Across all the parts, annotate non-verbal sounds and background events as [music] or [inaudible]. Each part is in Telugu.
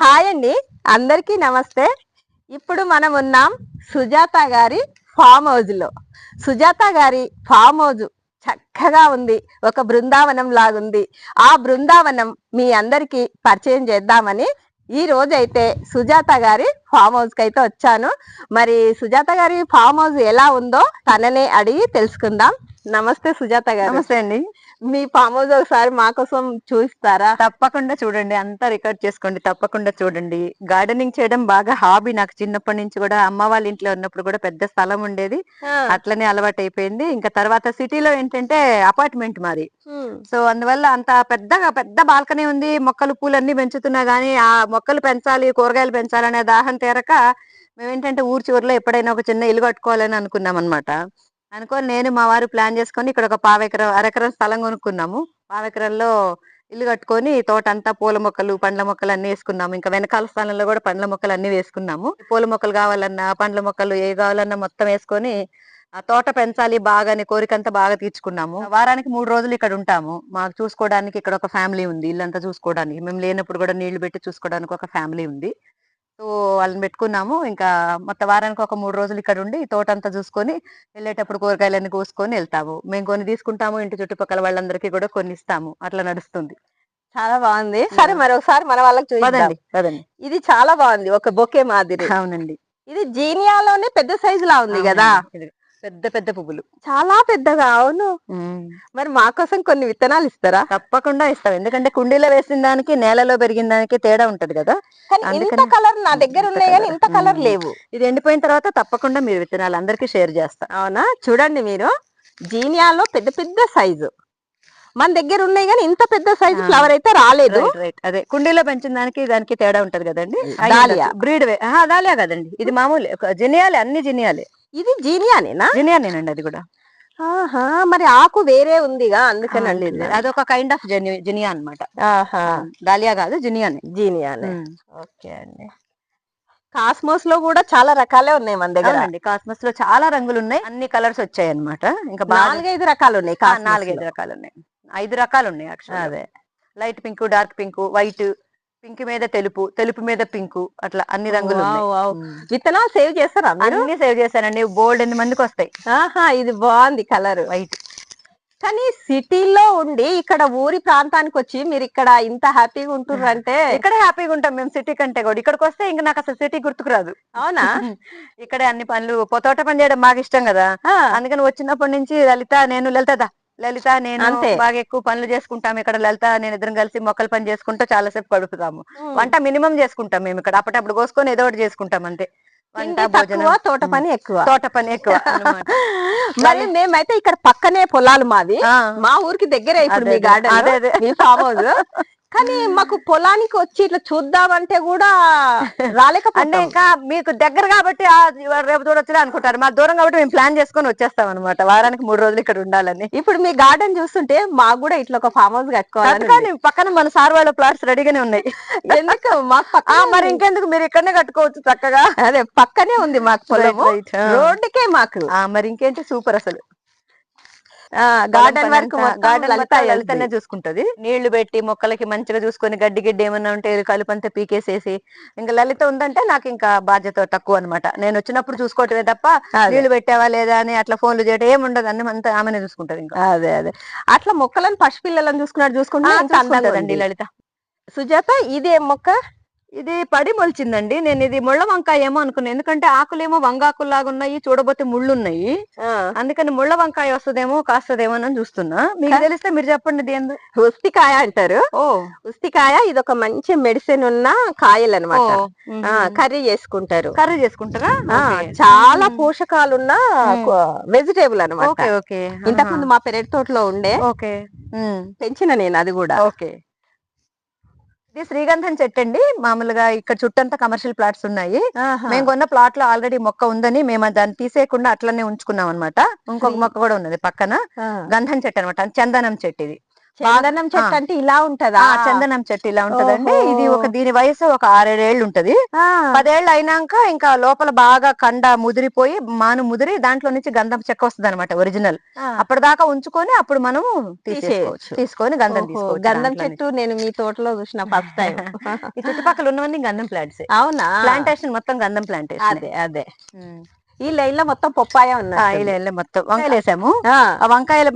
హాయ్ అండి. అందరికీ నమస్తే. ఇప్పుడు మనం ఉన్నాం సుజాత గారి ఫామ్ హౌస్లో. సుజాత గారి ఫామ్ హౌస్ చక్కగా ఉంది. ఒక బృందావనం లాగుంది. ఆ బృందావనం మీ అందరికీ పరిచయం చేద్దామని ఈ రోజైతే సుజాత గారి ఫామ్ హౌస్కి అయితే వచ్చాను. మరి సుజాత గారి ఫామ్ హౌస్ ఎలా ఉందో తననే అడిగి తెలుసుకుందాం. నమస్తే సుజాత గారు. నమస్తే అండి. మీ ఫామ్ హౌస్ ఒకసారి మా కోసం చూపిస్తారా తప్పకుండా చూడండి. అంతా రికార్డ్ చేసుకోండి. తప్పకుండా చూడండి. గార్డెనింగ్ చేయడం బాగా హాబీ నాకు చిన్నప్పటి నుంచి కూడా అమ్మ వాళ్ళ ఇంట్లో ఉన్నప్పుడు కూడా పెద్ద స్థలం ఉండేది. అట్లనే అలవాటు అయిపోయింది ఇంకా తర్వాత సిటీలో ఏంటంటే అపార్ట్మెంట్ మాది. సో అందువల్ల అంత పెద్దగా పెద్ద బాల్కనీ ఉంది. మొక్కలు పూలు అన్ని పెంచుతున్నా గానీ ఆ మొక్కలు పెంచాలి కూరగాయలు పెంచాలనే దాహం తీరక మేము ఏంటంటే ఊరు చివరిలో ఎప్పుడైనా ఒక చిన్న ఇల్లు కట్టుకోవాలని అనుకున్నాం అనమాట అనుకొని నేను మా వారు ప్లాన్ చేసుకొని ఇక్కడ ఒక పావెకరం అరెకరం స్థలం కొనుక్కున్నాము. పావెకరంలో ఇల్లు కట్టుకొని తోట అంతా పూల మొక్కలు పండ్ల మొక్కలు అన్ని వేసుకున్నాము. ఇంకా వెనకాల స్థానంలో కూడా పండ్ల మొక్కలు అన్ని వేసుకున్నాము. పూల మొక్కలు కావాలన్నా పండ్ల మొక్కలు ఏ కావాలన్నా మొత్తం వేసుకొని ఆ తోట పెంచాలి బాగా అని కోరికంతా బాగా తీర్చుకున్నాము. వారానికి మూడు రోజులు ఇక్కడ ఉంటాము. మాకు చూసుకోవడానికి ఇక్కడ ఒక ఫ్యామిలీ ఉంది. ఇల్లంతా చూసుకోవడానికి. మేము లేనప్పుడు కూడా నీళ్ళు పెట్టి చూసుకోవడానికి ఒక ఫ్యామిలీ ఉంది. వాళ్ళని పెట్టుకున్నాము. ఇంకా మొత్తం వారానికి ఒక మూడు రోజులు ఇక్కడ ఉండి తోట అంతా చూసుకొని వెళ్ళేటప్పుడు కూరగాయలన్నీ కోసుకొని వెళ్తాము. మేము కొన్ని తీసుకుంటాము ఇంటి చుట్టుపక్కల వాళ్ళందరికీ కూడా కొన్ని ఇస్తాము. అట్లా నడుస్తుంది. చాలా బాగుంది. సరే మరి ఒకసారి మన వాళ్ళకి పదండి ఇది చాలా బాగుంది ఒక బొకే మాదిరి. అవునండి. ఇది జీనియాలోనే పెద్ద సైజు లా ఉంది కదా? పెద్ద పెద్ద పువ్వులు. చాలా పెద్దగా అవును. మరి మా కోసం కొన్ని విత్తనాలు ఇస్తారా? తప్పకుండా ఇస్తాం. ఎందుకంటే కుండీలో వేసిన దానికి నేలలో పెరిగిన దానికి తేడా ఉంటది కదా. ఇంత కలర్ నా దగ్గర ఉన్నాయి కానీ ఇంత. కలర్. లేవు. ఇది ఎండిపోయిన తర్వాత తప్పకుండా మీరు విత్తనాలు అందరికీ షేర్ చేస్తా. అవునా? చూడండి మీరు. జీనియాలో పెద్ద పెద్ద సైజు మన దగ్గర ఉన్నాయి కానీ ఇంత పెద్ద సైజు. ఫ్లవర్ అయితే రాలేదు. అదే కుండీలో పెంచిన దానికి దానికి తేడా ఉంటది కదండి. బ్రీడ్ దాలియా కదండి. ఇది మామూలు. జినియాలే అన్ని జినియాలే. ఇది జీనియానేనా? జినియానేనండి అది కూడా. ఆహా మరి ఆకు వేరే ఉందిగా అందుకని లేదు, అండి లేదు. అదొక కైండ్ ఆఫ్ జినియా అన్నమాట ఆహా. దాలియా కాదు జినియానే. జీనియానే. ఓకే అండి. కాస్మోస్లో కూడా చాలా రకాలే ఉన్నాయి మన దగ్గర. అవునండి కాస్మస్లో చాలా రంగులు ఉన్నాయి అన్ని కలర్స్ వచ్చాయి అన్నమాట ఇంకా నాలుగైదు రకాలు ఉన్నాయి నాలుగైదు. రకాలు ఉన్నాయి ఐదు రకాలు ఉన్నాయి అదే. Light pink dark pink white. Pink మీద తెలుపు తెలుపు మీద పింక్ అట్లా అన్ని రంగులు. విత్తనాలు సేవ్ చేస్తారా అన్ని సేవ్ చేశానండి బోల్డ్ ఎన్ని మందికి వస్తాయి. ఆహా ఇది బాగుంది కలర్. వైట్. కానీ సిటీలో ఉండి ఇక్కడ ఊరి ప్రాంతానికి వచ్చి మీరు ఇక్కడ ఇంత హ్యాపీగా ఉంటున్నారంటే ఇక్కడ హ్యాపీగా ఉంటాం మేము సిటీ కంటే కూడా. ఇక్కడికి వస్తే ఇంకా నాకు అసలు సిటీ గుర్తుకు రాదు. అవునా? ఇక్కడే అన్ని పనులు తోట పని చేయడం బాగా ఇష్టం కదా. అందుకని వచ్చినప్పటి నుంచి లలిత నేను లలిత లలిత నేను. బాగా ఎక్కువ పనులు చేసుకుంటాం ఇక్కడ. లలిత నేను ఇద్దరం కలిసి మొక్కలు పని చేసుకుంటూ చాలా సేపు గడుపుతాము. వంట మినిమం చేసుకుంటాం మేము ఇక్కడ. అప్పటప్పుడు కోసుకొని ఏదో ఒకటి చేసుకుంటాం అంతే. వంట భోజనం. తోట పని ఎక్కువ. తోట పని ఎక్కువ. మరి [laughs] మేమైతే ఇక్కడ పక్కనే పొలాలు మాది. మా ఊరికి దగ్గరే ఇప్పుడు మీ గార్డెన్. అదే, అదే. [laughs] మీ కానీ మాకు పొలానికి వచ్చి ఇట్లా చూద్దామంటే కూడా అంటే రాలేకపోతే ఇంకా మీకు దగ్గర కాబట్టి రేపు చూడొచ్చులే అనుకుంటారు. మా దూరం కాబట్టి మేము ప్లాన్ చేసుకొని వచ్చేస్తాం అనమాట వారానికి మూడు రోజులు ఇక్కడ ఉండాలని. ఇప్పుడు మీ గార్డెన్ చూస్తుంటే మాకు కూడా ఇట్లా ఒక ఫామ్ హౌస్. కానీ పక్కన మన సార్ వాళ్ళ ప్లాట్స్ రెడీగానే ఉన్నాయి. ఎందుకు? మాకు పక్కనే మరి. ఇంకెందుకు? మీరు ఇక్కడనే కట్టుకోవచ్చు చక్కగా. అదే పక్కనే ఉంది మాకు. ఆ. రోడ్డుకే మాకు. ఆ, మరి ఇంకేంటి? సూపర్ అసలు. గార్డెన్ వరకు గార్డెన్ లలిత లలితనే చూసుకుంటది. నీళ్ళు పెట్టి మొక్కలకి మంచిగా చూసుకొని గడ్డి గిడ్డి ఏమన్నా ఉంటే కలుపంతా పీకేసేసి ఇంకా లలిత ఉందంటే నాకు ఇంకా బాధ్యత తక్కువ అన్నమాట. నేను వచ్చినప్పుడు చూసుకోవటమే తప్ప. నీళ్ళు పెట్టావా లేదా అని అట్లా ఫోన్లు చేయటం ఏమి ఉండదు. అన్ని అంతా ఆమెనే చూసుకుంటది ఇంకా. అదే అదే. అట్లా మొక్కలను పసిపిల్లలను చూసుకున్నట్టు చూసుకుంటే ఉంది. లలిత. సుజాత ఇది మొక్క ఇది పడి మొలిచిందండి. నేను ఇది ముళ్ళ వంకాయ ఏమో అనుకున్నాను ఎందుకంటే ఆకులేమో వంగాకులు లాగా ఉన్నాయి చూడబోతే ముళ్ళు ఉన్నాయి అందుకని ముళ్ళ వంకాయ వస్తుందేమో కాస్తదేమో అని చూస్తున్నా. మీకు తెలిస్తే మీరు చెప్పండి ఏందో. ఉస్తికాయ అంటారు. ఓ. ఉస్తికాయ ఇది ఒక మంచి మెడిసిన్ ఉన్న కాయలు అనమాట. కర్రీ చేసుకుంటారు. కర్రీ చేసుకుంటారా. చాలా. పోషకాలున్న. వెజిటేబుల్ అనమాట. Okay okay. ఇంతకు ముందు మా పెరటి తోటలో ఉండే. పెంచిన నేను అది కూడా. ఓకే. ఇది శ్రీగంధం చెట్టు అండి మామూలుగా ఇక్కడ చుట్టంతా కమర్షియల్ ప్లాట్స్ ఉన్నాయి. మేము కొన్న ప్లాట్లో ఆల్రెడీ మొక్క ఉందని మేము దాన్ని తీసేయకుండా అట్లనే ఉంచుకున్నాం అనమాట ఇంకొక మొక్క కూడా ఉన్నది పక్కన. గంధం చెట్టు అనమాట చందనం చెట్టు ఇది. చందనం చెట్టు. అంటే ఇలా ఉంటదా? చందనం చెట్టు ఇలా ఉంటదండి. ఇది ఒక దీని వయసు ఒక ఆరేడేళ్ళు ఉంటది. పదేళ్ళు అయినాక ఇంకా లోపల బాగా కండ ముదిరిపోయి మాను ముదిరి దాంట్లో నుంచి గంధం చెక్క వస్తుంది అనమాట ఒరిజినల్. అప్పటిదాకా ఉంచుకొని అప్పుడు మనం తీసేసుకోవచ్చు. తీసుకొని గంధం తీసుకోవచ్చు గంధం. చెట్టు నేను మీ తోటలో చూసిన ఫస్ట్ టైం. ఈ చుట్టుపక్కల ఉన్నవన్నీ గంధం ప్లాంట్స్. అవునా? ప్లాంటేషన్ మొత్తం గంధం ప్లాంటేషన్. అదే అదే. ఈ లైన్లో మొత్తం పొప్పాయ ఉన్నట్టుంది. ఇలా వెళ్ళి మొత్తం వంకాయలు వేసాము. ఆ, వంకాయలు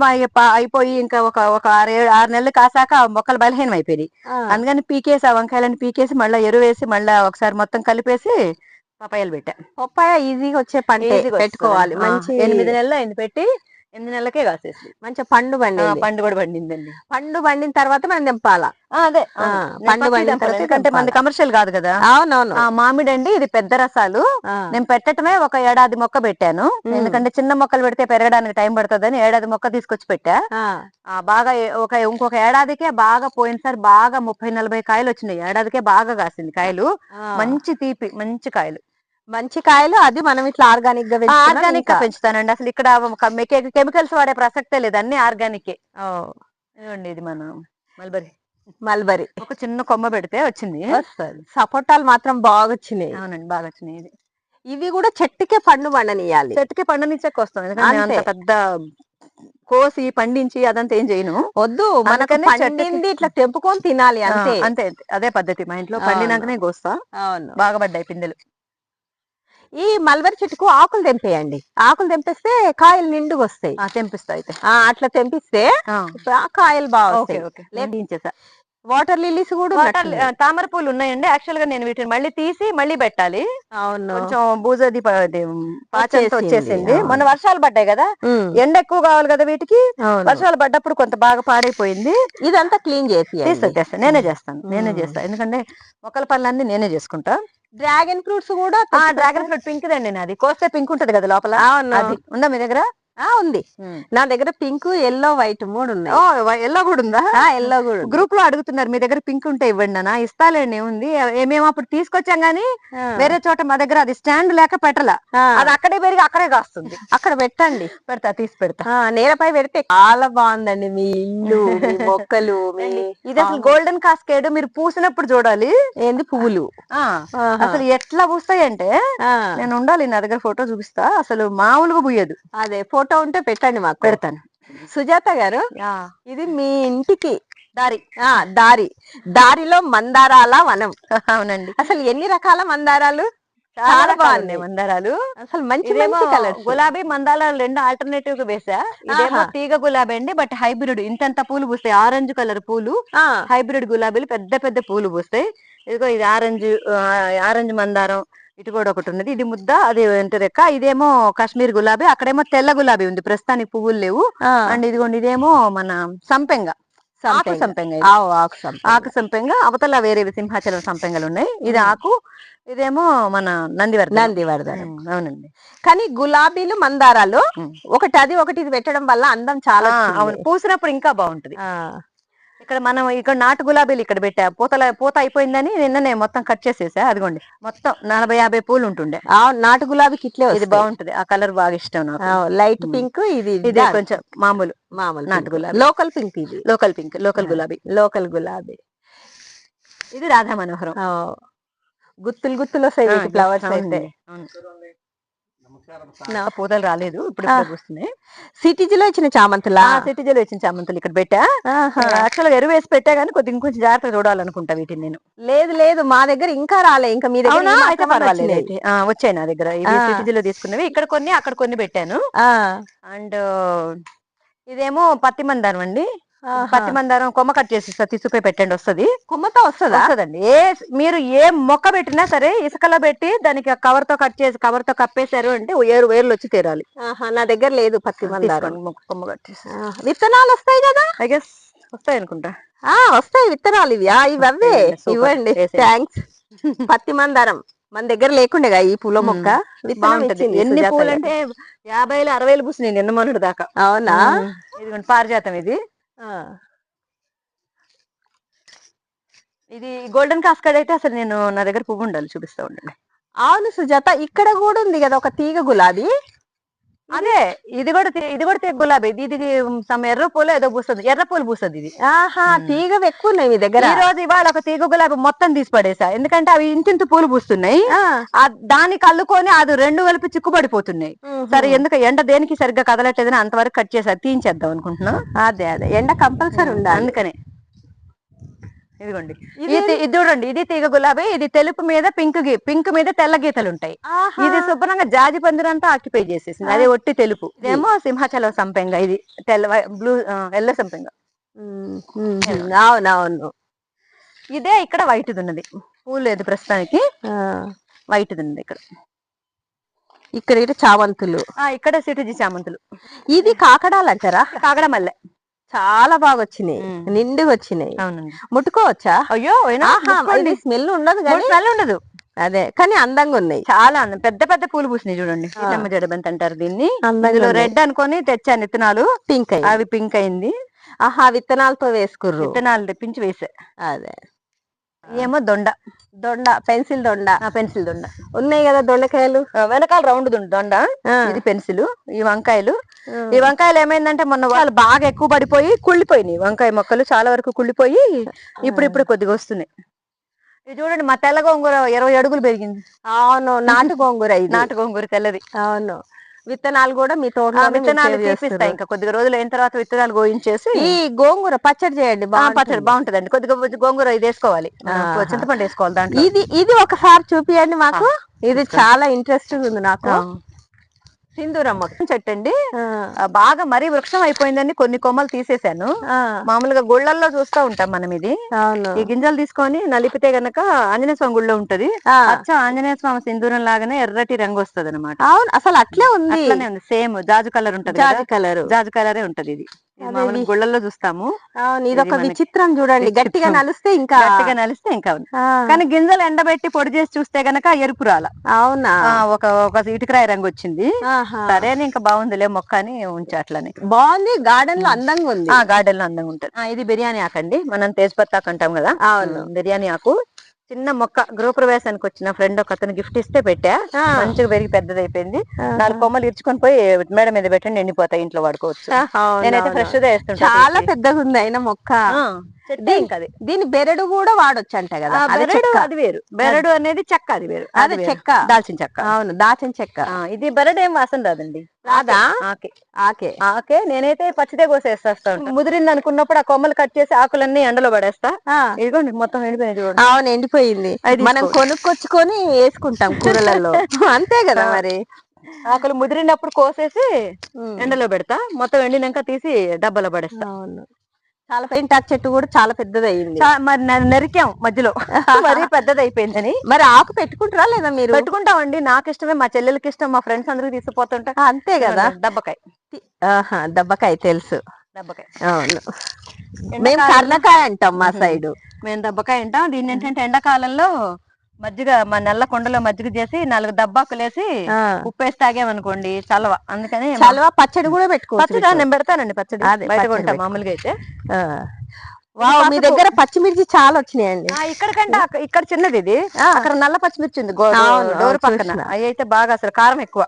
అయిపోయి ఇంకా ఒక ఒక ఆరు ఏడు- ఆరు నెలలు కాసాక మొక్కలు బలహీనం అయిపోయినాయి. ఆ. అందుకని పీకేసి ఆ వంకాయలను పీకేసి మళ్ళీ ఎరువు వేసి మళ్ళీ ఒకసారి మొత్తం కలిపేసి పపాయాలు పెట్టా. పొప్పాయ ఈజీగా వచ్చే పంట పెట్టుకోవాలి. మంచి ఎనిమిది నెలలు అయింది పెట్టి ఎనిమిది నెలలకే కాసేసి మంచి పండు ఆ, పండింది. పండు కూడా పండిందండి. పండు పండిన తర్వాత మనం తెంపాలా? ఆ, అదే. పండు పండిన తర్వాత ఎందుకంటే మనది. కమర్షియల్ కాదు కదా. అవునవును. మామిడి అండి ఇది పెద్ద రసాలు. నేను పెట్టటమే ఒక ఏడాది మొక్క పెట్టాను. ఎందుకంటే చిన్న మొక్కలు పెడితే పెరగడానికి టైం పడుతుందని ఏడాది మొక్క తీసుకొచ్చి పెట్టా. బాగా ఒక ఇంకొక ఏడాదికే బాగా పోయినసారి బాగా ముప్పై నలభై కాయలు వచ్చినాయి. ఏడాదికే బాగా కాసింది కాయలు. మంచి తీపి మంచి కాయలు. మంచి కాయలు అది మనం ఇట్లా ఆర్గానిక్గా ఆర్గానిక్గా. పెంచుతానండి. అసలు ఇక్కడ కెమికల్స్ వాడే ప్రసక్తే లేదు. అన్ని ఆర్గానికే ఇది మన మల్బరీ. మల్బరీ. ఒక చిన్న కొమ్మ పెడితే వచ్చింది. సపోటాలు మాత్రం బాగా వచ్చినాయి అవునండి బాగా వచ్చినాయి ఇది. ఇవి కూడా చెట్టుకే పండు పండనియాలి చెట్టుకి పండునిచ్చాక వస్తాం ఎందుకంటే అంత. పెద్ద కోసి పండించి అదంతా ఏం చేయను. వద్దు మనకు అందుకనే చెట్టుకి- పండింది ఇట్లా తెంపుకొని తినాలి అంతే. అంతే. అదే పద్ధతి. మా ఇంట్లో. పండినాకనే కోస్తా. బాగా పడ్డాయి పిందెలు. ఈ మల్బరీ చెట్టుకు ఆకులు తెంపేయండి. ఆకులు తెంపేస్తే కాయలు నిండుగా వస్తాయి. తెంపిస్తా అయితే. అట్లా తెంపిస్తే కాయలు బాగా. వాటర్ లిల్లీస్ కూడా తామర పూలు ఉన్నాయండి. యాక్చువల్గా నేను వీటిని మళ్ళీ తీసి మళ్ళీ పెట్టాలి. అవును. కొంచెం బూజది పాచంతో వచ్చేసింది. మొన్న వర్షాలు పడ్డాయి కదా. ఎండ ఎక్కువ కావాలి కదా వీటికి. వర్షాలు పడ్డప్పుడు కొంత బాగా పాడైపోయింది. ఇదంతా క్లీన్ చేసి తీస్తా చేస్తా నేనే చేస్తాను. నేనే మ్మ్. చేస్తా. ఎందుకంటే మొక్కల పనులన్నీ నేనే చేసుకుంటా. డ్రాగన్ ఫ్రూట్స్ కూడా డ్రాగన్ ఫ్రూట్ పింక్ దండి నాది. కోస్తే పింక్ ఉంటది కదా లోపల? ఉందా మీ దగ్గర? ఉంది. నా దగ్గర పింక్ ఎల్లో వైట్ మూడు ఉన్నాయి. ఎల్లో కూడా ఉందా? ఎల్లో కూడా. గ్రూప్లో అడుగుతున్నారు మీ దగ్గర పింక్ ఉంటే ఇవ్వండి అన్న ఇస్తాలేండి ఏముంది? మేము అప్పుడు తీసుకొచ్చాం గానీ వేరే చోట మా దగ్గర అది స్టాండ్ లేక పెట్టలా. అది అక్కడే పెరిగి అక్కడే కాస్తుంది. అక్కడ పెట్టండి. పెడతా తీసి పెడతా. నేలపై పెడితే చాలా బాగుందండి మీ ఇల్లు [laughs] మొక్కలు ఇది అసలు గోల్డెన్ కాస్కేడ్ మీరు పూసినప్పుడు చూడాలి. ఏంది పువ్వులు. అసలు ఎట్లా పూస్తాయంటే నేను ఉండాలి నా దగ్గర ఫోటో చూపిస్తా. అసలు మామూలుగా పూయదు. అదే ఫోటో ఉంటే పెట్టండి మాకు. పెడతాను. సుజాత గారు ఇది మీ ఇంటికి దారి ఆ దారి. దారిలో మందారాల వనం. అవునండి. అసలు ఎన్ని రకాల మందారాలు? చాలా బాగున్నాయి. మందారాలు. అసలు మంచి మంచి కలర్స్ గులాబీ మందారాలు రెండు ఆల్టర్నేటివ్గా వేసా ఇదేమో. తీగ గులాబీ అండి బట్ హైబ్రిడ్ ఇంతంత పూలు పూస్తాయి. ఆరెంజ్ కలర్ పూలు హైబ్రిడ్ గులాబీలు పెద్ద పెద్ద పూలు పూస్తాయి. ఇదిగో ఇది ఆరెంజ్ ఆరెంజ్ మందారం. ఇటు కూడా ఒకటి ఉన్నది. ఇది ముద్ద అది రెక్క ఇదేమో కాశ్మీర్ గులాబీ అక్కడేమో తెల్ల గులాబీ ఉంది. ప్రస్తుతానికి పువ్వులు లేవు. అండ్ ఇదిగోండి ఇదేమో మన సంపెంగ. ఆకు సంపెంగ. ఆకు సంపెంగ. అవతల వేరే సింహాచలం సంపెంగలు ఉన్నాయి. ఇది. ఆకు ఇదేమో మన నందివర్ధనం. నందివర్ధనం. ఉమ్, అవునండి. కానీ గులాబీలు మందారాలు. ఒకటి అది ఒకటి ఇది పెట్టడం వల్ల అందం చాలా. అవును. పూసినప్పుడు ఇంకా బాగుంటది. ఇక్కడ మనం ఇక్కడ నాటు గులాబీలు ఇక్కడ పెట్టా పూతల పూత అయిపోయిందని నిన్ననే మొత్తం కట్ చేసేసా అదిగోండి మొత్తం నలభై యాభై పూలు ఉంటుండే ఆ, నాటు గులాబీకి ఇట్లే ఇది. బాగుంటది ఆ కలర్ బాగా ఇష్టం నాకు లైట్. పింక్ ఇది ఇది. కొంచెం మామూలు మామూలు నాటు. గులాబీ. లోకల్ పింక్ ఇది లోకల్ పింక్ లోకల్. గులాబీ లోకల్ గులాబీ ఇది రాధా మనోహరం గుత్తులు గుత్తులు వస్తాయి ఫ్లవర్స్. అయితే. నా- పూతలు రాలేదు ఇప్పుడు వస్తున్నాయి సిటీజీలో ఇచ్చిన చామంతులా? సిటీజీలో వచ్చిన చామంతులు ఇక్కడ పెట్టా. ఆహా. యాక్చువల్గా ఎరువు వేసి పెట్టా కానీ కొద్దిగా ఇంకొంచెం జాగ్రత్తగా చూడాలనుకుంటా వీటిని నేను. లేదు లేదు. మా దగ్గర ఇంకా రాలే. ఇంకా మీ దగ్గర అయితే పర్వాలేదు వచ్చాయి నా దగ్గర. సిటీజీలో తీసుకున్నవి. ఇక్కడ కొన్ని అక్కడ కొన్ని పెట్టాను. ఆ, అండ్ ఇదేమో పత్తి మందారం అండి. పత్తి మందారం కొమ్మ కట్ చేసి తీసుకుపోయి పెట్టండి వస్తది. కొమ్మతో వస్తుందా? వస్తదండి. ఏ మీరు ఏ మొక్క పెట్టినా సరే ఇసుకలో పెట్టి దానికి కవర్తో కట్ చేసి కవర్తో కప్పేశారు అంటే ఏరు వేర్లు వచ్చి తీరాలి. ఆహా, నా దగ్గర లేదు పత్తి మందారం. కొమ్మ కట్ చేసి. విత్తనాలు వస్తాయి కదా? ఐ గెస్ వస్తాయి అనుకుంటా. ఆ వస్తాయి విత్తనాలు ఇవి. ఇవి అవే. ఇవ్వండి. థ్యాంక్స్. [laughs] పత్తి మందారం. మన దగ్గర లేకుండేగా ఈ పూల మొక్క? బాగుంటది. ఎన్ని పూలు. అంటే యాభైలు అరవైలు పూసినాయి నిన్న మొన్నటి దాకా. అవునా? ఇదిగోండి పారిజాతం ఇది. ఆ, ఇది గోల్డెన్ కాస్కడ్ అయితే అసలు నేను నా దగ్గర పువ్వు ఉండాలి చూపిస్తా ఉండండి. అవును సుజాత ఇక్కడ కూడా ఉంది కదా ఒక తీగ గులాబీ. అదే ఇది కూడా ఇది కూడా తీగ గులాబీ ఇది సమ్ ఎర్ర పూలు ఏదో పూస్తుంది ఎర్ర పూలు పూస్తుంది ఇది ఆహా తీగ ఎక్కువ ఉన్నాయి మీ దగ్గర ఈ రోజు ఇవాళ ఒక తీగ గులాబీ మొత్తం తీసి పడేసా ఎందుకంటే అవి ఇంతింత పూలు పూస్తున్నాయి దానికి అల్లుకొని అది రెండు కలిపి చిక్కుపడిపోతున్నాయి. సరే ఎందుకు ఎండ దేనికి సరిగ్గా కదలట్లేదని అంతవరకు కట్ చేసా తీయించేద్దాం అనుకుంటున్నా అదే అదే ఎండ కంపల్సరీ ఉండాలి అందుకనే ఇదిగోండి. ఇది చూడండి ఇది తీగ గులాబీ ఇది తెలుపు మీద పింక్ గి పింక్ మీద తెల్ల గీతలు ఉంటాయి. ఇది శుభ్రంగా జాజి పందిరంతా ఆక్యుపై చేసేసింది. అదే ఒట్టి తెలుపు. ఇదేమో సింహాచలం సంపెంగ ఇది తెల్ల బ్లూ ఎల్లో సంపెంగ. అవునవును. ఇదే ఇక్కడ వైట్ ఉన్నది పూలు లేదు ప్రస్తుతానికి. వైట్ ఉన్నది ఇక్కడ. ఇక్కడ చామంతులు. ఆ ఇక్కడ సిటిజీ చామంతులు. ఇది కాకడాలు అంటారా కాగడ మల్లె చాలా బాగా వచ్చినాయి. నిండుగా వచ్చినాయి ముట్టుకోవచ్చా? అయ్యో స్మెల్ ఉండదు స్మెల్ ఉండదు. అదే కానీ అందంగా ఉన్నాయి చాలా అందం పెద్ద పెద్ద పూలు పూసినాయి చూడండి. సీతమ్మ జడబంతి అంటారు దీన్ని. రెడ్ అనుకొని తెచ్చాను విత్తనాలు. పింక్ అవి పింక్ అయింది. ఆహా విత్తనాలతో వేసుకుర్రు. విత్తనాలు తెప్పించి వేసా. అదే. ఏమో దొండ. దొండ పెన్సిల్ దొండ. ఆ పెన్సిల్ దొండ. ఉన్నాయి కదా దొండకాయలు? వెనకాల రౌండ్ దొండ ఇది పెన్సిల్ ఈ వంకాయలు. ఈ వంకాయలు ఏమైందంటే మొన్న వాళ్ళు బాగా ఎక్కువ పడిపోయి కుళ్ళిపోయినాయి. వంకాయ మొక్కలు చాలా వరకు కుళ్ళిపోయి ఇప్పుడు ఇప్పుడు కొద్దిగా వస్తున్నాయి. ఇది చూడండి మా తెల్ల గోంగూర ఇరవై అడుగులు పెరిగింది. అవును నాటు గోంగూర ఇది. నాటు గోంగూర తెల్లది. అవును. విత్తనాలు కూడా మీ తోటలో విత్తనాలు తీపిస్తా ఇంకా కొద్దిగా రోజులు అయిన తర్వాత విత్తనాలు గోయించేసి ఈ గోంగూర పచ్చడి చేయండి. పచ్చడి బాగుంటదండి. కొద్దిగా గోంగూర ఇది వేసుకోవాలి. చింతపండు వేసుకోవాలి దాంట్లో. ఇది ఇది ఒకసారి చూపియండి మాకు. ఇది చాలా ఇంట్రెస్టింగ్ ఉంది నాకు. సింధూరం మొక్క చెట్టు అండి బాగా మరీ వృక్షం అయిపోయిందని కొన్ని కొమ్మలు తీసేశాను. ఆ, మామూలుగా గుళ్ళల్లో చూస్తూ ఉంటాం మనం ఇది. ఈ గింజలు తీసుకొని నలిపితే గనక ఆంజనేయ స్వామి గుళ్ళో ఉంటది. అచ్చ ఆంజనేయ స్వామి సింధూరం లాగానే ఎర్రటి రంగు వస్తది అనమాట అవును అసలు అట్లే ఉంది. అట్లానే ఉంది సేమ్. జాజు కలర్ ఉంటది జాజి కలర్. జాజు కలరే ఉంటది ఇది. గుళ్ళల్లో చూస్తాము. అవును ఇది ఒక మనకి విచిత్రం చూడండి. గట్టిగా నలిస్తే ఇంకా గట్టిగా నలిస్తే ఇంకా కానీ గింజలు ఎండబెట్టి పొడి చేసి చూస్తే గనక ఎరుపు రాల. అవునా? ఒక ఒక ఇటుకరాయి రంగు వచ్చింది. సరే అని ఇంకా బాగుందిలే మొక్క అని ఉంచా అట్లనే బాగుంది గార్డెన్లో అందంగా ఉంది. ఆ గార్డెన్లో అందంగా ఉంటది. ఇది బిర్యానీ ఆకు అండి. మనం తేజ్పత్తాకు అంటాం కదా. బిర్యానీ ఆకు. చిన్న మొక్క గృహప్రవేశానికి వచ్చిన ఫ్రెండ్ ఒక అతను గిఫ్ట్ ఇస్తే పెట్టా. మంచిగా పెరిగి పెద్దదైపోయింది ఆహా. నాలుగు కొమ్మలు ఇరుచుకొని పోయి మేడ మీద పెట్టండి ఎండిపోతాయి ఇంట్లో వాడుకోవచ్చు నేనైతే. ఫ్రెష్గా వేస్తుంటా చాలా. పెద్దగా ఉంది అయినా మొక్క దీని బెరడు కూడా వాడొచ్చు అంట కదా బెరడు. అది వేరు. బెరడు అనేది చెక్క అది వేరు. అది. చెక్క. దాల్చిన చెక్క. అవును దాచిన చెక్క. ఇది బెరడు ఏం వాసన రాదండి. రాదా? ఆకే. ఆకే. నేనైతే పచ్చిదే కోసేస్తా ఉంటాను ముదిరింది అనుకున్నప్పుడు ఆ కొమ్మలు కట్ చేసి ఆకులన్నీ ఎండలో పడేస్తా. ఇదిగోండి మొత్తం ఎండిపోయింది చూడండి. అవును ఎండిపోయింది. మనం. కొనుక్కొచ్చుకొని వేసుకుంటాం కూరలలో. [laughs] అంతే కదా మరి. ఆకులు ముదిరినప్పుడు కోసేసి. ఎండలో పెడతా. మొత్తం ఎండినాక తీసి డబ్బాలో పడేస్తా. అవును. చాలా పెయింటాక్ చెట్టు కూడా చాలా పెద్దది అయింది మరి నరికాం మధ్యలో. [laughs] మరీ పెద్దది అయిపోయిందని మరి ఆకు పెట్టుకుంటారా లేదా మీరు? పెట్టుకుంటామండి. నాకు ఇష్టమే మా చెల్లెలకి ఇష్టం మా ఫ్రెండ్స్ అందరికి తీసుకుపోతుంటా. అంతే కదా. దబ్బకాయ. ఆహా దబ్బకాయ తెలుసు. దబ్బకాయ. అవును. మేము కర్ణకాయ అంటాం మా సైడ్. మేము దబ్బకాయ అంటాం. దీన్ని ఏంటంటే ఎండాకాలంలో మజ్జిగ మా నల్ల కొండలో మజ్జిగ చేసి నాలుగు దబ్బాకులు వేసి ఉప్పు వేసి తాగామనుకోండి చలవ అందుకని చలవ పచ్చడి కూడా పెట్టుకోవచ్చు పచ్చడి నేను పెడతానండి పచ్చడి బయట పచ్చడి కొంటా పెట్టుకో. మామూలుగా అయితే. వావ్, మీ. దగ్గర పచ్చిమిర్చి చాలా వచ్చినాయండి ఆ, ఇక్కడికంటే అక్క- ఇక్కడ చిన్నది ఇది. అక్కడ నల్ల పచ్చిమిర్చి ఉంది గో- అవును, డోర్ అవును, పక్కన. అవి అయితే బాగా అసలు కారం ఎక్కువ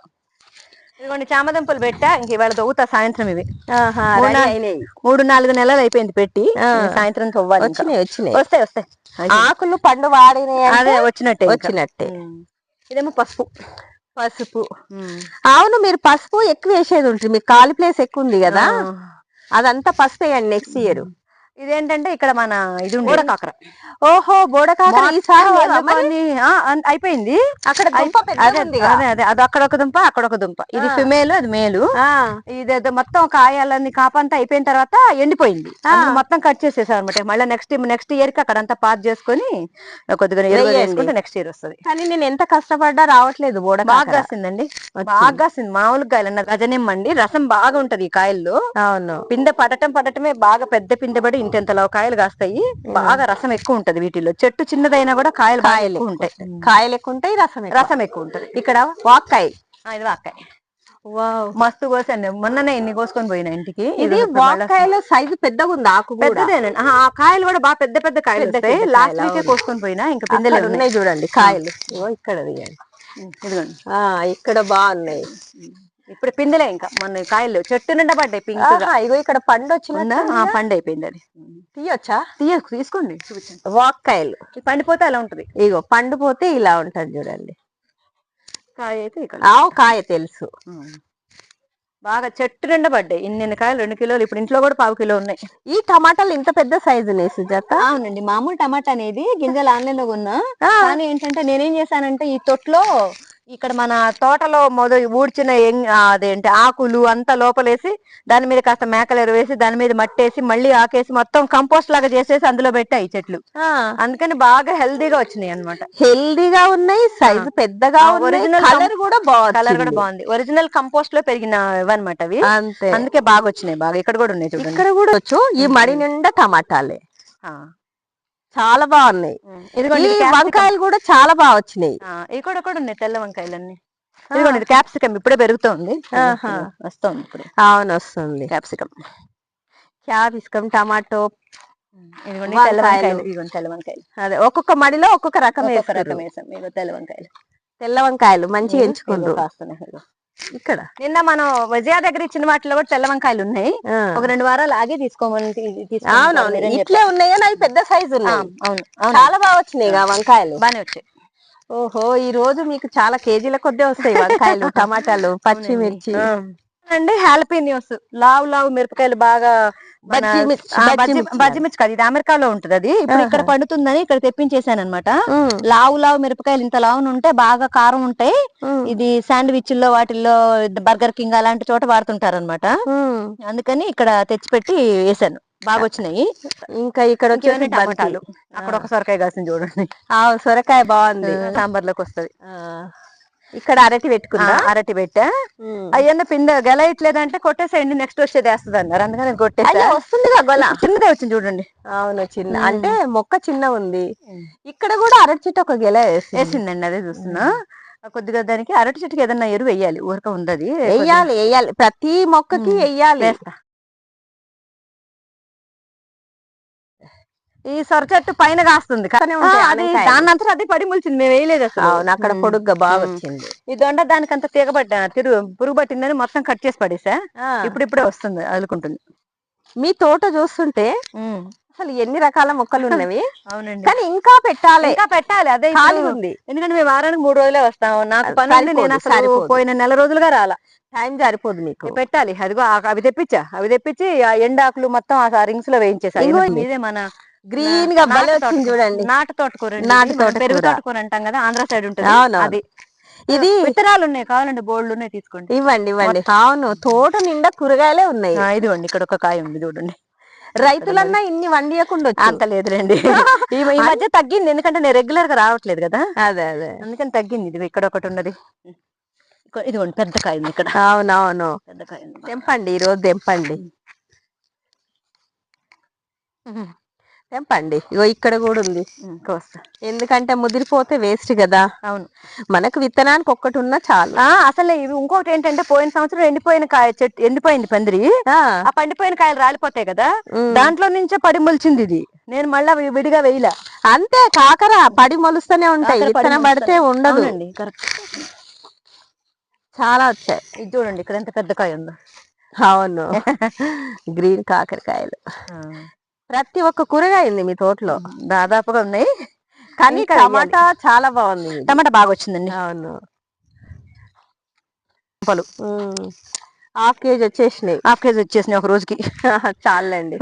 ఇదిగోండి చామదుంపలు పెట్టా. ఇంక ఇవాళ దొవుతా సాయంత్రం ఇవి. మూడు నాలుగు- అయినాయి. మూడు నాలుగు నెలలు అయిపోయింది పెట్టి. ఆ. సాయంత్రం తవ్వాలి ఇంకా. వచ్చినాయి వచ్చినాయి. వస్తాయి వస్తాయి. ఆకులు పండు వాడినాయి అంటే అదే వచ్చినట్టే ఇంకా. వచ్చినట్టే. ఉమ్. ఇదేమో పసుపు. పసుపు. అవును మీరు పసుపు ఎక్కువ వేసేది ఉంటుంది. మీకు ఖాళీ ప్లేస్ ఎక్కువ ఉంది కదా. అదంతా పసుపు వేయండి నెక్స్ట్ ఇయర్. ఇదేంటంటే ఇక్కడ మన ఇది ఉంది కాకర. ఓహో బోడకాకర ఈసారి లేవా మరి? అయిపోయింది. అక్కడ అదే. అదే అదే అక్కడ ఒక దుంప అక్కడ ఒక దుంప. ఇది. ఫిమేల్ అది మేలు ఆ, ఇదేదో మొత్తం కాయాలన్నీ కాపంతా అయిపోయిన తర్వాత ఎండిపోయింది. మొత్తం కట్ చేసేసాం అనమాట మళ్ళీ నెక్స్ట్ నెక్స్ట్ ఇయర్కి అక్కడంతా పాస్ చేసుకొని కొద్దిగా. వేసుకుంటే నెక్స్ట్ ఇయర్ వస్తది. కానీ నేను ఎంత కష్టపడ్డా రావట్లేదు బాగా బోడకాకర కాసిందండి. బాగా కాసింది. మామూలుగా కాయలు గజనిమ్మండి. రసం బాగా ఉంటది ఈ కాయల్లో. అవును. పిందె పడటం పడటమే బాగా పెద్ద పిందె పడి ఇంటెంతలో కాయలు కాస్తాయి. బాగా రసం ఎక్కువ ఉంటది వీటిలో చెట్టు చిన్నదైనా కూడా కాయలు బాగా కాయలు ఎక్కువ ఉంటాయి. కాయలు ఎక్కువ ఉంటాయి రసం. రసం ఎక్కువ ఉంటది. ఇక్కడ వాక్కాయ. ఇది వాకాయ మస్తు కోసాను. మొన్ననే ఇన్ని కోసుకొని పోయినా ఇంటికి. ఇది వాక్కాయలో సైజు పెద్దగా ఉంది ఆకు పెద్దదేనండి. ఆ కాయలు కూడా బాగా పెద్ద పెద్ద కాయలు వస్తాయి. లాస్ట్ వీకే. కోసుకొని పోయినా ఇంకా పిందెలు ఉన్నాయి చూడండి కాయలు. ఇక్కడ ఇదిగోండి. ఇక్కడ బాగున్నాయి. ఇప్పుడు పిందెలే ఇంకా. మన కాయలు చెట్టు నిండా పడ్డాయి పింక్ ఇగో ఇక్కడ పండు వచ్చిందా ఆ, పండు అయిపోయింది అది. తీయొచ్చా? తీయ తీసుకోండి. చూపించండి. వాక్కాయలు పండిపోతే అలా ఉంటది. ఇగో పండు పోతే ఇలా ఉంటది చూడండి. కాయ అయితే ఇక్కడ. ఆవు కాయ తెలుసు. బాగా చెట్టు నిండా పడ్డాయి. ఇన్ని కాయలు రెండు కిలోలు. ఇప్పుడు ఇంట్లో కూడా పావు కిలో ఉన్నాయి. ఈ టమాటాలు ఇంత పెద్ద సైజు సుజాత. అవునండి మామూలు టమాటా అనేది గింజలు ఆన్లైన్లో కొన్నా. ఆ. కానీ ఏంటంటే నేనేం చేశానంటే ఈ తొట్లో ఇక్కడ మన తోటలో మొదలు ఊడ్చిన అదేంటి ఆకులు అంతా లోపలేసి దాని మీద కాస్త మేకలు ఎరువేసి దాని మీద మట్టేసి మళ్ళీ ఆకేసి మొత్తం కంపోస్ట్ లాగా చేసేసి అందులో పెట్టాయి చెట్లు. అందుకని బాగా హెల్దీగా వచ్చినాయి అన్నమాట. హెల్దీగా ఉన్నాయి సైజు పెద్దగా original కలర్ కూడా బాగుంది కలర్ కూడా బాగుంది. ఒరిజినల్ కంపోస్ట్లో పెరిగిన ఇవన్నమాట అవి. అందుకే బాగా వచ్చినాయి బాగా. ఇక్కడ కూడా ఉన్నాయి ఇక్కడ కూడా వచ్చు. ఈ మడి నిండా టమాటాలే. చాలా బాగున్నాయి. ఇదిగోండి. వంకాయలు కూడా చాలా బాగా వచ్చినాయి. ఇవి కూడా కూడా ఉన్నాయి తెల్ల వంకాయలన్నీ. ఇదిగోండి ఇది క్యాప్సికం ఇప్పుడే పెరుగుతోంది. వస్తుంది ఇప్పుడు. అవును వస్తుంది. క్యాప్సికం క్యాప్సికం టమాటో ఇదిగోండి తెల్ల వంకాయలు. వంకాయలు ఇదిగోండి తెల్ల వంకాయలు. అదే ఒక్కొక్క మడిలో ఒక్కొక్క రకం రకం వేసాం ఇదిగో తెల్ల వంకాయలు. తెల్ల వంకాయలు మంచిగా ఇదిగో. ఇక్కడ. నిన్న మనం విజయ దగ్గర ఇచ్చిన వాటిలో కూడా తెల్ల వంకాయలు ఉన్నాయి. ఒక రెండు వారాలు ఆగి తీసుకోమని అవునవును. ఇట్లే ఉన్నాయి అవి పెద్ద సైజు ఉన్నాయి అవును. చాలా బాగా వచ్చినాయి వంకాయలు. బానే వచ్చాయి. ఓహో ఈ రోజు మీకు చాలా కేజీల కొద్దే వస్తాయి వంకాయలు టమాటాలు పచ్చిమిర్చి. అండి హ్యాలపీనియోస్ లావు లావు మిరపకాయలు బాగా మన- బజ్జీ మిర్చి, ఆ, బజ్జీ బజ్జీ మిర్చి బజ్జీ మిర్చి కాదు ఇది అమెరికాలో ఉంటది అది ఇప్పుడు ఇక్కడ పండుతుందని ఇక్కడ తెప్పించేసాను అనమాట లావు లావు మిరపకాయలు ఇంత లావున ఉంటే బాగా కారం ఉంటాయి. ఇది శాండ్విచ్లో వాటిల్లో బర్గర్ కింగ్ అలాంటి చోట వాడుతుంటారు అనమాట. అందుకని ఇక్కడ తెచ్చిపెట్టి వేసాను బాగా వచ్చినాయి. ఇంకా ఇక్కడ వచ్చేసి టమాటాలు? అక్కడ ఒక సొరకాయ కాసింది చూడండి. ఆ సొరకాయ బాగుంది. సాంబార్లోకి వస్తది. ఆ, ఇక్కడ అరటి ఆ, పెట్టుకుందా అరటి పెట్టా. అయ్యన్న పింద గెల ఇట్లేదంటే కొట్టేసేయండి నెక్స్ట్ వచ్చేది వేస్తుంది అన్నారు అందుకని కొట్టేసా. అయ్యో వస్తుందిగా గొల. చిన్నదే వచ్చింది చూడండి. అవును చిన్న. అంటే మొక్క చిన్న ఉంది. ఇక్కడ కూడా అరటి చెట్టు ఒక గెల వేసింది. వేసిందండి అదే చూస్తున్నా. కొద్దిగా దానికి అరటి చెట్టుకి ఏదన్నా ఎరువు వేయాలి. ఊరక ఉందది. వెయ్యాలి వెయ్యాలి ప్రతి మొక్కకి ఉమ్. వెయ్యాలి వేస్తా. ఈ సొర చెట్టు పైన కాస్తుంది అది అంతా అది పడి ములిచింది మేము వేయలేదు అసలు. అవును అక్కడ. పొడుగ్గా బాగా. వచ్చింది. ఈ దొండ దానికంత తీగబడ్డా తిరు పురుగు పట్టిందని మొత్తం కట్ చేసి పడేసా? ఇప్పుడు ఇప్పుడే వస్తుంది అదులుకుంటుంది. మీ తోట చూస్తుంటే అసలు ఎన్ని రకాల మొక్కలు ఉన్నవి? అవునండి. కానీ ఇంకా పెట్టాలి. ఇంకా పెట్టాలి అదే ఖాళీ ఉంది. ఎందుకంటే మేము వారానికి మూడు రోజులే వస్తాం నాకు పని నేను అసలు. పోయిన నెల రోజులుగా రాలా. టైం సరిపోదు మీకు. పెట్టాలి అదిగో అవి తెప్పించా అవి తెప్పించి ఆ ఎండాకులు మొత్తం ఆ రింగ్స్లో వేయించేసా ఇదే మన గ్రీన్గా భలే వచ్చింది. చూడండి. నాటు తోటకూర నాటు తోటకూర. పెరుగు తోటకూర అంటాం కదా ఆంధ్ర సైడ్ ఉంటుంది. అవును. అది. ఇది విత్తనాలు ఉన్నాయి కావాలండి బోల్డ్ ఉన్నాయి తీసుకోండి. ఇవ్వండి ఇవ్వండి. అవును తోట నిండా కూరగాయలే ఉన్నాయి. ఇదిగోండి ఇక్కడ ఒక కాయ ఉంది చూడండి. రైతులన్నా ఇన్ని వండియకుండా అంత లేదులేండి. ఈ ఈ మధ్య తగ్గింది ఎందుకంటే నేను రెగ్యులర్గా రావట్లేదు కదా. అదే అదే. అందుకని తగ్గింది ఇది ఇక్కడ ఒకటి ఉన్నది. ఇదిగోండి పెద్ద కాయ ఉంది ఇక్కడ. అవునవును. పెద్ద కాయ తెంపండి ఈ రోజు తెంపండి తెంపండి ఇగో ఇక్కడ కూడా ఉంది. కోస్తా ఎందుకంటే ముదిరిపోతే వేస్ట్ కదా. అవును. మనకు విత్తనానికి ఒక్కటి ఉన్నా చాలు. ఆ అసలు ఇవి ఇంకొకటి ఏంటంటే పోయిన సంవత్సరం ఎండిపోయిన కాయ చెట్టు ఎండిపోయింది పందిరి. ఆ, ఆ పండిపోయిన కాయలు రాలిపోతాయి కదా. దాంట్లో నుంచే పడి మొలిచింది ఇది. నేను మళ్ళా వి- విడిగా వేయలా. అంతే కాకర పడి మొలుస్తూనే ఉంటాయి. పడి విత్తనం పడితే. ఉండదు. అవునండి కరెక్ట్. చాలా వచ్చాయి. ఇది చూడండి ఇక్కడ ఎంత పెద్ద కాయ ఉందో. అవును. [laughs] గ్రీన్ కాకరకాయలు. ప్రతి ఒక్క కూరగాయ ఉంది మీ తోటలో. దాదాపుగా ఉన్నాయి. కానీ టమాటా చాలా బాగుంది. టమాటా బాగా వచ్చిందండి. అవును. పలు. హాఫ్ కేజీ వచ్చేసినాయి. హాఫ్ కేజీ వచ్చేసినాయి ఒక రోజుకి. [laughs] చాలండి.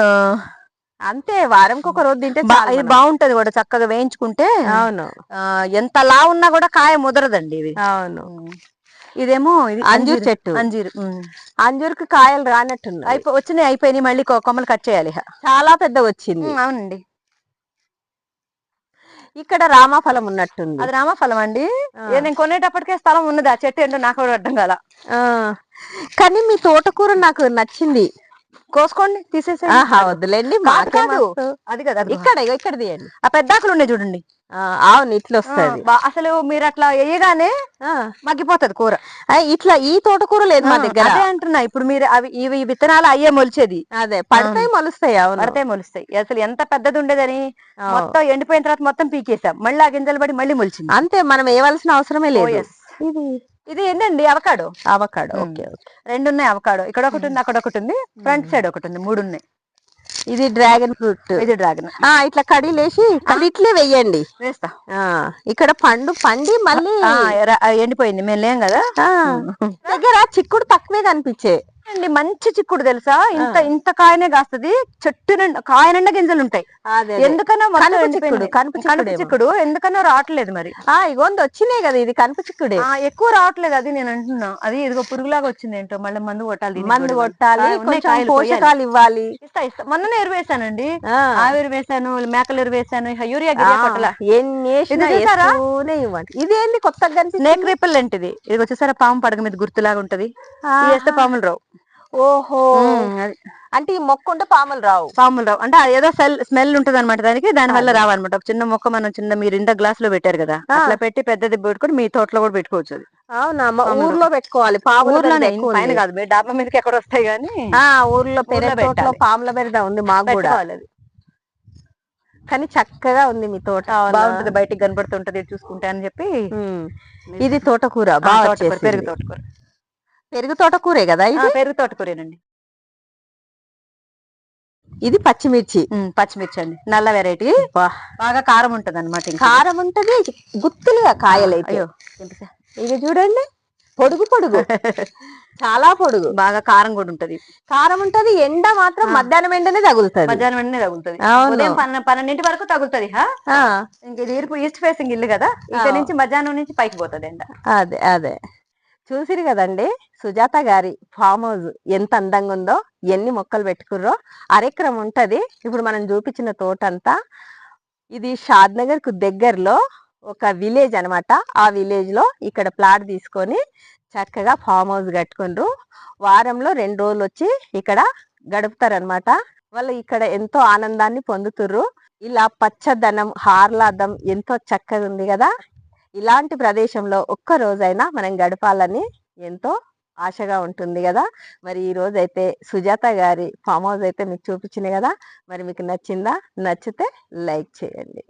అంతే వారంకి ఒక రోజు తింటే ఇది. బాగుంటది కూడా చక్కగా వేయించుకుంటే. అవును. ఎంత లా ఉన్నా కూడా కాయ ముదరదండి ఇవి అవును. ఇదేమో ఇది అంజూర్ చెట్టు. అంజీరు. అంజూరుకి కాయలు రానట్టున్నాయి. అయిపో వచ్చినాయి అయిపోయినాయి మళ్ళీ కొ- కొమ్మలు కట్ చేయాలి. చాలా పెద్ద వచ్చింది. అవునండి. ఇక్కడ రామాఫలం ఉన్నట్టుంది. అది రామఫలం అండి. నేను కొనేటప్పటికే స్థలం ఉన్నది ఆ చెట్టు ఏంటో నాకు కూడా అర్థం ఆ. కానీ మీ తోటకూర నాకు నచ్చింది. కోసుకోండి తీసేసే వద్దులేండి కాదు. అది కదా ఇక్కడ ఇక్కడ తీయండి. ఆ పెద్ద ఆకులు ఉన్నాయి చూడండి. అవును ఇట్లా వస్తుంది అసలు మీరు అట్లా వేయగానే మగ్గిపోతది కూర. ఇట్లా ఈ తోటకూర లేదు మా దగ్గర. అదే అంటున్నా ఇప్పుడు మీరు అవి ఇవి విత్తనాలు అయ్యే మొలిచేది. అదే పడతాయి మొలుస్తాయి అవును. పడితే మొలుస్తాయి. అసలు ఎంత పెద్దది ఉండేదని. మొత్తం ఎండిపోయిన తర్వాత మొత్తం పీకేసాం మళ్ళీ ఆ గింజలు పడి మళ్ళీ మొలిచింది. అంతే మనం వేయవలసిన అవసరమే లేదు. ఇది ఇది ఏంటండి అవకాడో? అవకాడో ఓకే రెండు ఉన్నాయి అవకాడో. ఇక్కడ ఒకటి ఉంది అక్కడ ఒకటి ఉంది. ఫ్రంట్ సైడ్ ఒకటి ఉంది మూడు ఉన్నాయి ఇది డ్రాగన్ ఫ్రూట్ ఇది డ్రాగన్ ఆ ఇట్లా కడిలేసి ఇట్లే వెయ్యండి వేస్తా. ఆ ఇక్కడ పండు పండి మళ్ళీ ఎండిపోయింది. మేము లేం కదా? దగ్గర చిక్కుడు తక్కువే కనిపించే. అండి మంచి చిక్కుడు తెలుసా? ఇంత ఇంత కాయనే కాస్తది. చెట్టు నిండా కాయ నిండా గింజలు ఉంటాయి. ఎందుకనో కనుపు. చిక్కుడు, కనుపు కనుపు చిక్కుడేమో. చిక్కుడు ఎందుకనో రావట్లేదు మరి. ఆ ఇగోంది వచ్చినాయి కదా ఇది కనుపు చిక్కుడే. ఎక్కువ రావట్లేదు అది నేను అంటున్నా. అది ఇదిగో పురుగులాగా వచ్చింది ఏంటో మళ్ళీ మందు కొట్టాలి మందు. కొట్టాలి కొంచెం. పోషకాలు ఇవ్వాలి. ఇస్తా ఇస్తా. మొన్ననే ఎరువు వేసానండి ఆ, ఆవిరి వేసాను మేకలు ఎరువు వేసాను ఇక యూరియా కొట్టలా. ఎన్ని ఇది ఇవ్వండి. ఇది ఏంది కొత్తగా కనిపిస్తుంది స్నేక్ రిపల్ లాంటిది. ఇది వచ్చేసరి పాము పడగ మీద గుర్తులాగా ఉంటది. ఇది పాములు రావు. ఓహో. అంటే ఈ మొక్క ఉంటే పాములు రావు. పాములు రావు. అంటే ఏదో సెల్ స్మెల్ ఉంటది అనమాట దానికి. దాని వల్ల రావన్నమాట. చిన్న మొక్క మనం చిన్న మీరు ఇంత గ్లాస్లో పెట్టారు కదా. అట్లా పెట్టి పెద్దది పెట్టుకొని మీ తోటలో కూడా పెట్టుకోవచ్చు అది. అవునా? ఊర్లో పెట్టుకోవాలి. ఊర్లోనే పైన. కాదు డాబా మీదకి ఎక్కడ వస్తాయి కానీ ఆ ఊర్లో పెరటి ఊర్లో తోటలో పెట్టాలి. పాముల బెరద ఉంది మాకు కూడా. కానీ చక్కగా ఉంది మీ తోట. బాగుంటది బయటికి కనపడుతుంటది ఇది చూసుకుంటే అని చెప్పి. ఇది తోటకూర బాగా. పెరుగు తోటకూర. పెరుగు తోటకూరే కదా ఇది? పెరుగు తోటకూరేనండి. ఇది పచ్చిమిర్చి. పచ్చిమిర్చి అండి నల్ల వెరైటీ. బాగా కారం ఉంటది అనమాట కారం ఉంటది గుత్తులుగా కాయలైతే. అయ్యో ఇది చూడండి పొడుగు పొడుగు. [laughs] చాలా పొడుగు. బాగా కారం కూడా ఉంటది. కారం ఉంటది ఎండ మాత్రం. మధ్యాహ్నం ఎండనే తగులుతది. మధ్యాహ్నం వెంటనే తగులుతది. ఉదయం పన్నె- పన్నెండింటి వరకు తగులుతది ఇంక ఇది ఈస్ట్ ఫేసింగ్ ఇల్లు కదా? ఇక్కడ. నుంచి మధ్యాహ్నం నుంచి పైకి పోతుంది ఎండ. అదే అదే. చూసిరు కదండి? సుజాత గారి ఫామ్ హౌస్ ఎంత అందంగా ఉందో ఎన్ని మొక్కలు పెట్టుకుర్రో అరెకరం ఉంటది. ఇప్పుడు మనం చూపించిన తోట అంతా ఇది షాద్ నగర్కు దగ్గరలో ఒక విలేజ్ అనమాట. ఆ విలేజ్లో ఇక్కడ ప్లాట్ తీసుకొని చక్కగా ఫామ్ హౌస్ కట్టుకుండ్రు. వారంలో రెండు రోజులు వచ్చి ఇక్కడ గడుపుతారనమాట. వాళ్ళు ఇక్కడ ఎంతో ఆనందాన్ని పొందుతుర్రు. ఇలా పచ్చదనం హార్లాదం ఎంతో చక్కగా ఉంది కదా? ఇలాంటి ప్రదేశంలో ఒక్క రోజైనా మనం గడపాలని ఎంతో ఆశగా ఉంటుంది కదా. మరి ఈ రోజు అయితే సుజాత గారి ఫామ్ హౌస్ అయితే మీకు చూపించింది కదా. మరి మీకు నచ్చిందా? నచ్చితే లైక్ చేయండి.